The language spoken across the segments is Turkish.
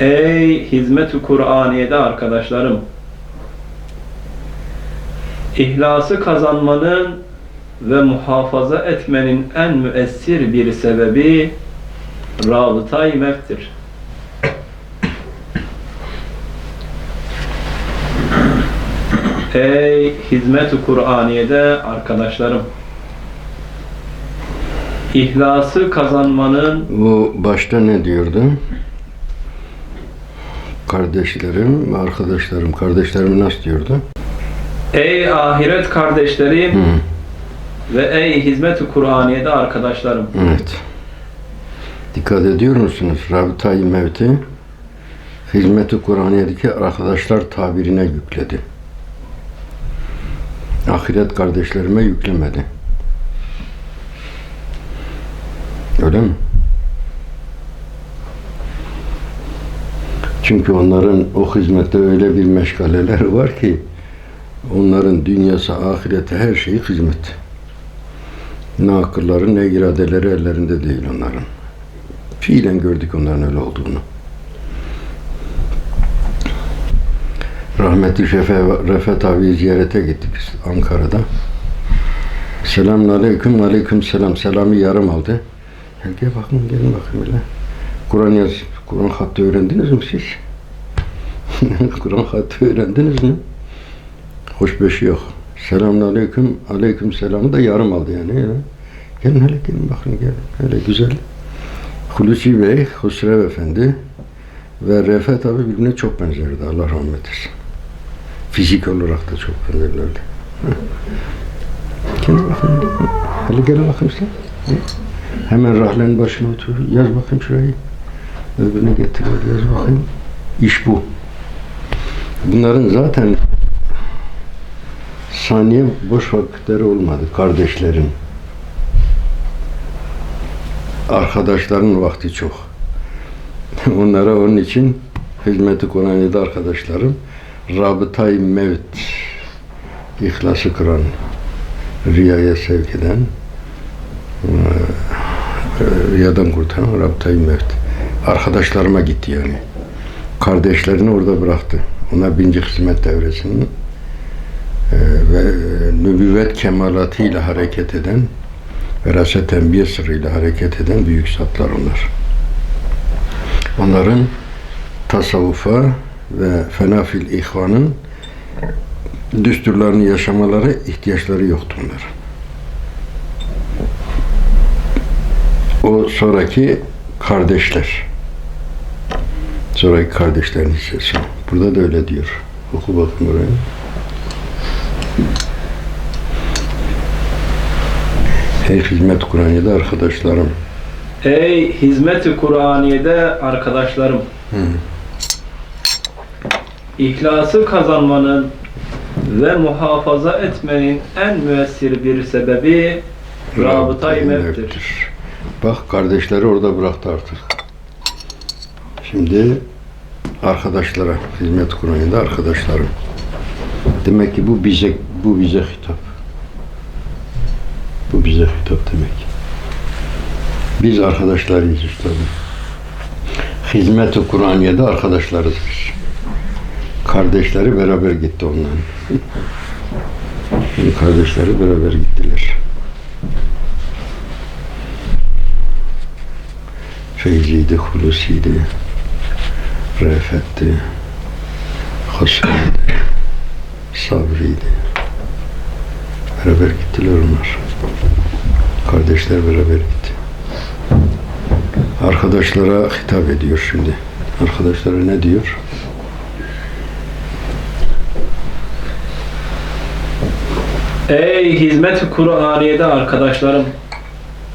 Ey hizmet-i Kur'aniye'de arkadaşlarım! İhlası kazanmanın ve muhafaza etmenin en müessir bir sebebi rabıta-i mevttir. Ey hizmet-i Kur'aniye'de arkadaşlarım! İhlası kazanmanın Bu başta ne diyordu? Kardeşlerim ve arkadaşlarım. Kardeşlerim nasıl diyordu? Ey ahiret kardeşlerim Hı, ve ey hizmet-i Kur'aniye'de arkadaşlarım. evet. Dikkat ediyor musunuz? Rabıta-i Mevti Hizmet-i Kur'aniye'deki arkadaşlar tabirine yükledi. Ahiret kardeşlerime yüklemedi. Öyle mi? Çünkü onların o hizmette öyle bir meşgaleler var ki onların dünyası, ahireti, her şeyi hizmet. Ne akılları ne iradeleri ellerinde değil onların. Fiilen gördük onların öyle olduğunu. Rahmetli Şefe, Refet abi ziyarete gittik biz Ankara'da. Selamun aleyküm, aleyküm selam. Selamı yarım aldı. Gel, bakın, gelin bakın böyle. Kur'an yaz, Kur'an hattı öğrendiniz mi siz? Kur'an hattı öğrendiniz mi? Hoşbeşi yok. Selamun aleyküm, aleyküm selamı da yarım aldı yani. Öyle. Gelin hele gelin bakın gelin. Öyle güzel. Hulusi Bey, Husrev Efendi ve Refet abi birbirine çok benzerdi. Allah rahmet eylesin. Fizik olarak da çok benzerlerdi. Gelin bakın. Hele gelin bakın sen. Hemen rahlenin başına otur. Yaz bakayım şurayı. Öbürünü getir. Yaz bakayım. İş bu. Bunların zaten saniye boş vakitleri olmadı kardeşlerin. Arkadaşların vakti çok. Onlara onun için hizmeti Kur'an'da arkadaşlarım rabıtay mevt ihlası kıran riyaya sevk eden eee, riyadan kurtaran rabıtay mevt arkadaşlarıma gitti yani. Kardeşlerini orada bıraktı. Ona binci hizmet devresinin eee, ve eee, nübüvvet kemalatıyla hareket eden veraset enbiye sırrıyla hareket eden büyük zatlar onlar. Onların tasavvufa ve fenafil ihvanın düsturlarını yaşamaları ihtiyaçları yoktu onların. O sonraki kardeşler. Sonraki kardeşlerin hissesi. Burada da öyle diyor. Oku bakın orayı. Ey hizmet Kur'an'da arkadaşlarım. Ey hizmet-i Kur'aniye'de arkadaşlarım. İhlası kazanmanın ve muhafaza etmenin en müessir bir sebebi rabıta-i mevttir. Bak kardeşleri orada bıraktı artık. Şimdi arkadaşlara, hizmet Kur'an'da arkadaşlarım. Demek ki bu bize bu bize hitap. Bu bize hitap demek. Biz arkadaşlarıyız üstadım. Hizmet-i Kur'aniye'de arkadaşlarız biz. Kardeşleri beraber gitti onların. Şimdi kardeşleri beraber gittiler. Feyzi'ydi, Hulusi'ydi, Refet'ti, Hüsnü'ydi, Sabri'ydi. Beraber gittiler onlar. Kardeşler beraber gitti. Arkadaşlara hitap ediyor şimdi. Arkadaşlara ne diyor? Ey hizmet-i Kur'aniye'de arkadaşlarım.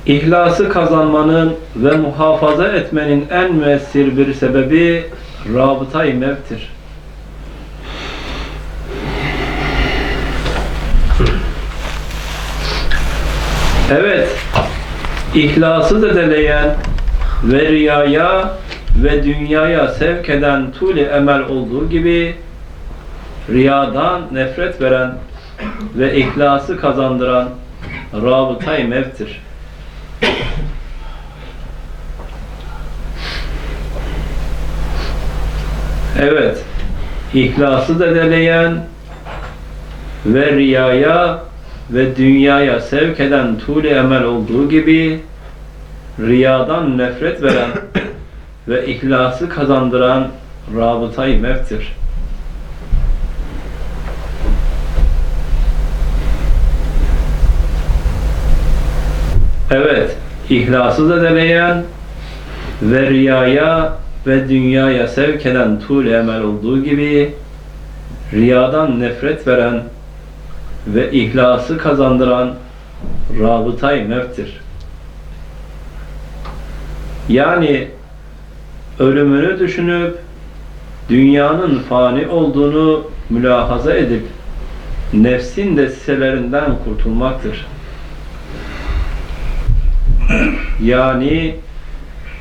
İhlası kazanmanın ve muhafaza etmenin en müessir bir sebebi rabıta-i mevttir. Evet, ihlası zedeleyen ve riyaya ve dünyaya sevk eden tuli emel olduğu gibi riyadan nefret veren ve ihlası kazandıran rabıta-i mevttir. Evet, ihlası zedeleyen ve riyaya ve dünyaya sevk eden tuğle emel olduğu gibi riyadan nefret veren ve ihlası kazandıran rabıtayı mevtir. Evet, ihlası zedeleyen ve riyaya ve dünyaya sevk eden tuğle emel olduğu gibi riyadan nefret veren ve ihlası kazandıran rabıtay mevttir. Yani ölümünü düşünüp dünyanın fani olduğunu mülahaza edip nefsin desiselerinden kurtulmaktır. Yani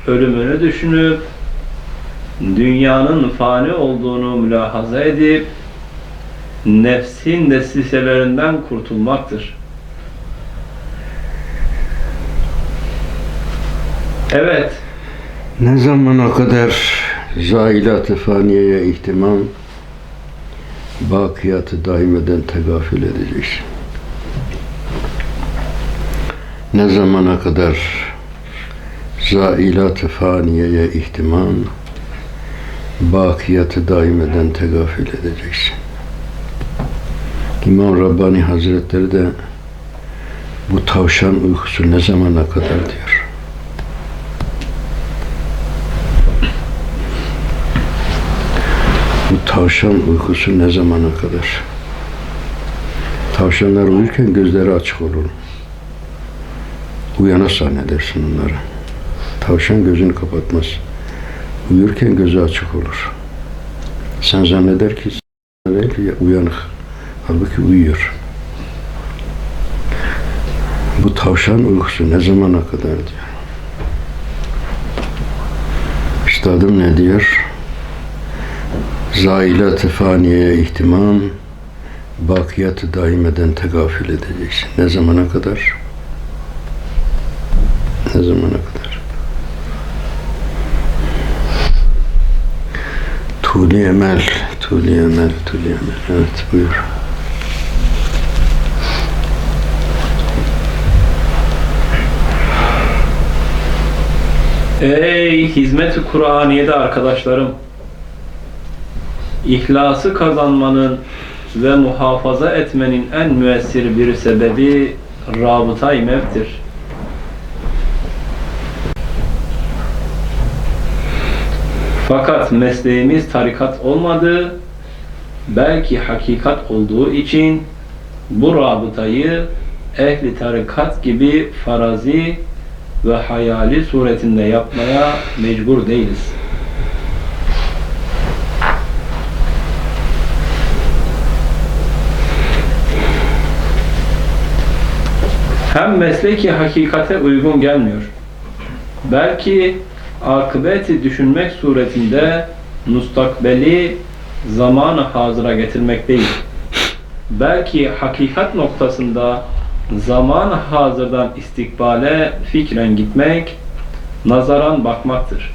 ölümünü düşünüp dünyanın fani olduğunu mülahaza edip nefsin desiselerinden kurtulmaktır. Evet, Ne zamana kadar zailat-ı faniyeye ihtimam, bakiyatı daimeden tegafül edeceksin? Ne zamana kadar zailat-ı faniyeye ihtimam, bakiyatı daimeden tegafül edeceksin? İmam Rabbani Hazretleri de bu tavşan uykusu ne zamana kadar diyor. Bu tavşan uykusu ne zamana kadar? Tavşanlar uyurken gözleri açık olur. Uyana zannedersin onları. Tavşan gözünü kapatmaz. Uyurken gözü açık olur. Sen zanneder ki değil, uyanık. Halbuki uyuyor. Bu tavşan uykusu ne zamana kadar diyor. Üstadım ne diyor? Zailat-ı ihtimam, bakiyatı daimeden tegafül edeceksin. Ne zamana kadar? Ne zamana kadar? Tuli emel, tuli emel, tuli emel. Evet buyur. ey hizmet-i Kur'aniye'de arkadaşlarım, İhlası kazanmanın ve muhafaza etmenin en müessir bir sebebi rabıta-i mevttir. Fakat mesleğimiz tarikat olmadığı, belki hakikat olduğu için bu rabıtayı ehli tarikat gibi farazi ve hayali suretinde yapmaya mecbur değiliz. hem mesleki hakikate uygun gelmiyor. Belki akıbeti düşünmek suretinde mustakbeli zamanı hazıra getirmek değil. Belki hakikat noktasında zaman hazırdan istikbale fikren gitmek, nazaran bakmaktır.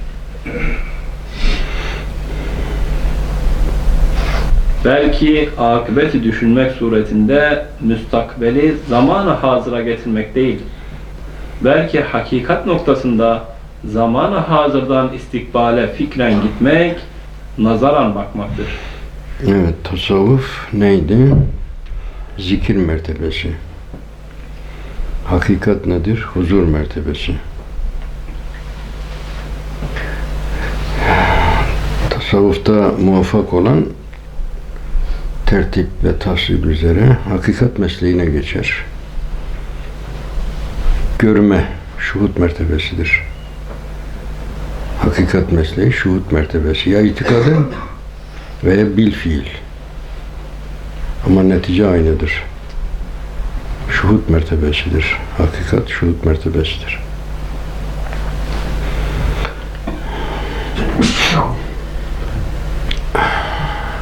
Belki akıbeti düşünmek suretinde müstakbeli zamanı hazıra getirmek değil. Belki hakikat noktasında zamanı hazırdan istikbale fikren gitmek, nazaran bakmaktır. Evet, tasavvuf neydi? Zikir mertebesi. Hakikat nedir? Huzur mertebesi. Tasavvufta muvaffak olan tertip ve tasvip üzere hakikat mesleğine geçer. Görme, şuhut mertebesidir. Hakikat mesleği şuhut mertebesi. Ya itikadı veya bil fiil. Ama netice aynıdır. Şuhut mertebesidir. Hakikat şuhut mertebesidir.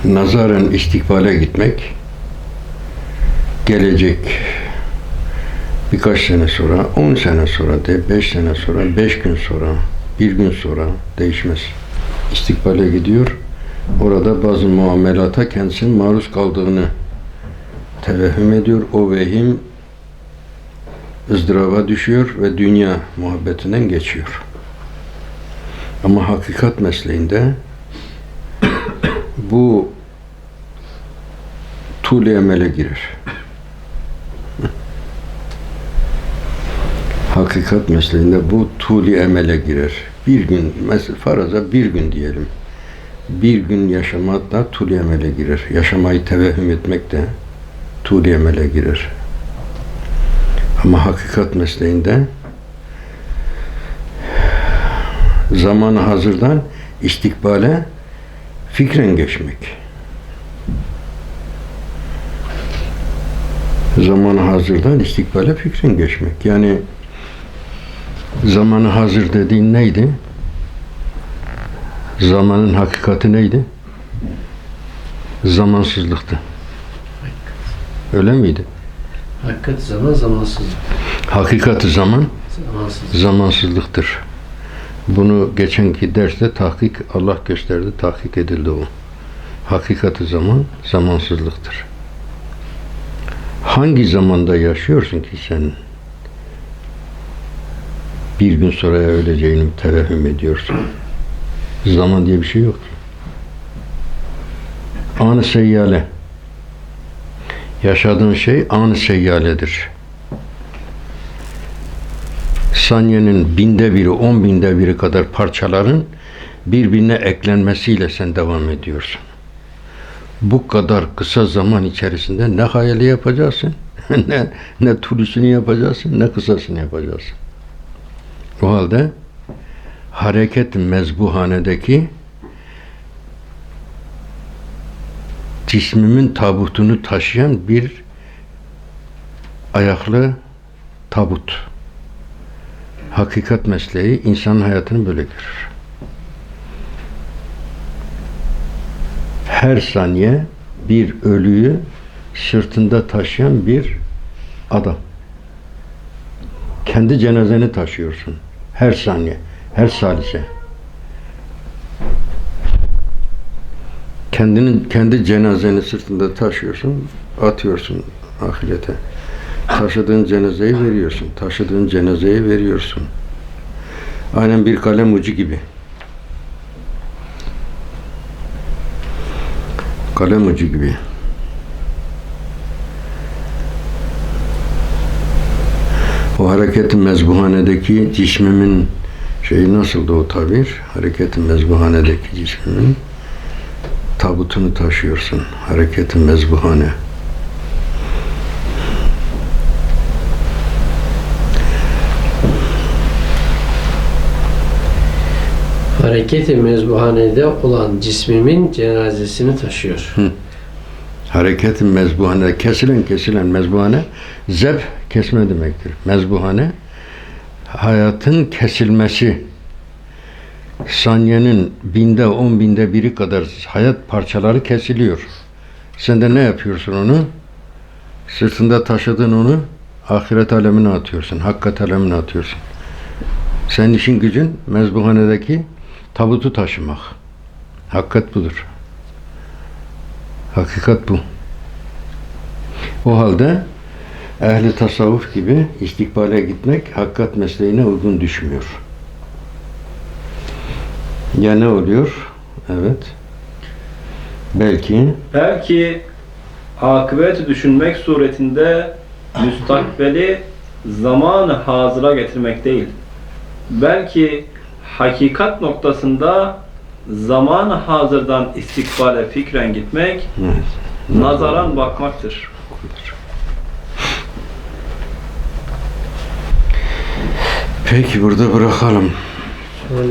Nazaren istikbale gitmek gelecek birkaç sene sonra, on sene sonra de, beş sene sonra, beş gün sonra, bir gün sonra değişmez. İstikbale gidiyor, orada bazı muamelata kendisinin maruz kaldığını tevehüm ediyor. O vehim ızdıraba düşüyor ve dünya muhabbetinden geçiyor. Ama hakikat mesleğinde bu tul emele girer. Hakikat mesleğinde bu tuli emele girer. Bir gün, mesela faraza bir gün diyelim. Bir gün yaşamak da tuli emele girer. Yaşamayı tevehüm etmek de tuli emele girer. Ama hakikat mesleğinde zamanı hazırdan istikbale fikren geçmek. Zamanı hazırdan istikbale fikren geçmek. Yani zamanı hazır dediğin neydi? Zamanın hakikati neydi? Zamansızlıktı. Öyle miydi? Hakikat zaman zamansız. Hakikati zaman Zamansız. zamansızlıktır. Bunu geçenki derste tahkik Allah gösterdi, tahkik edildi o. Hakikati zaman zamansızlıktır. Hangi zamanda yaşıyorsun ki sen bir gün sonra öleceğini tevehüm ediyorsun? Zaman diye bir şey yok. Anı seyyale. Yaşadığın şey anı seyyaledir saniyenin binde biri, on binde biri kadar parçaların birbirine eklenmesiyle sen devam ediyorsun. Bu kadar kısa zaman içerisinde ne hayali yapacaksın, ne, ne turisini yapacaksın, ne kısasını yapacaksın. O halde hareket mezbuhanedeki cismimin tabutunu taşıyan bir ayaklı tabut hakikat mesleği insanın hayatını böyle görür. Her saniye bir ölüyü sırtında taşıyan bir adam. Kendi cenazeni taşıyorsun. Her saniye, her salise. Kendinin kendi cenazeni sırtında taşıyorsun, atıyorsun ahirete. Taşıdığın cenazeyi veriyorsun. Taşıdığın cenazeyi veriyorsun. Aynen bir kalem ucu gibi. Kalem ucu gibi. O hareketin mezbuhanedeki cismimin şeyi nasıldı o tabir? Hareketin mezbuhanedeki cismimin tabutunu taşıyorsun. Hareketin mezbuhane. Hareketi mezbuhanede olan cismimin cenazesini taşıyor. Hareketin mezbuhane, kesilen kesilen mezbuhane, zeb kesme demektir. Mezbuhane, hayatın kesilmesi, saniyenin binde, on binde biri kadar hayat parçaları kesiliyor. Sen de ne yapıyorsun onu? Sırtında taşıdığın onu ahiret alemine atıyorsun, hakkat alemine atıyorsun. Senin işin gücün mezbuhanedeki tabutu taşımak. Hakikat budur. Hakikat bu. O halde ehli tasavvuf gibi istikbale gitmek hakikat mesleğine uygun düşmüyor. Ya ne oluyor? Evet. Belki Belki akıbeti düşünmek suretinde müstakbeli zamanı hazıra getirmek değil. Belki hakikat noktasında zamanı hazırdan istikbale fikren gitmek, evet, nazaran bakmaktır. Peki burada bırakalım.